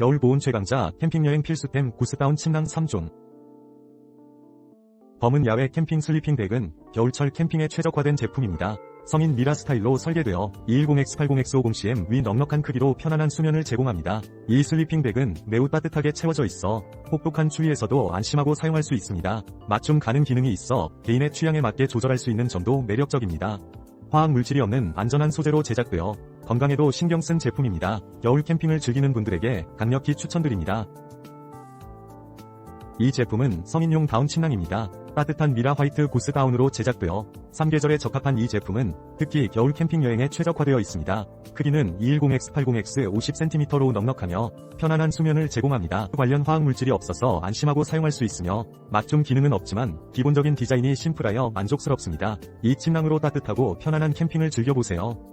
겨울 보온 최강자 캠핑여행 필수템 구스다운 침낭 3종. 범은 야외 캠핑 슬리핑 백은 겨울철 캠핑에 최적화된 제품입니다. 성인 미라 스타일로 설계되어 210X80X50cm 위 넉넉한 크기로 편안한 수면을 제공합니다. 이 슬리핑 백은 매우 따뜻하게 채워져 있어 혹독한 추위에서도 안심하고 사용할 수 있습니다. 맞춤 가능 기능이 있어 개인의 취향에 맞게 조절할 수 있는 점도 매력적입니다. 화학 물질이 없는 안전한 소재로 제작되어 건강에도 신경 쓴 제품입니다. 겨울 캠핑을 즐기는 분들에게 강력히 추천드립니다. 이 제품은 성인용 다운 침낭입니다. 따뜻한 미라 화이트 구스 다운으로 제작되어 3계절에 적합한 이 제품은 특히 겨울 캠핑 여행에 최적화되어 있습니다. 크기는 210x80x 50cm로 넉넉하며 편안한 수면을 제공합니다. 관련 화학 물질이 없어서 안심하고 사용할 수 있으며 맞춤 기능은 없지만 기본적인 디자인이 심플하여 만족스럽습니다. 이 침낭으로 따뜻하고 편안한 캠핑을 즐겨보세요.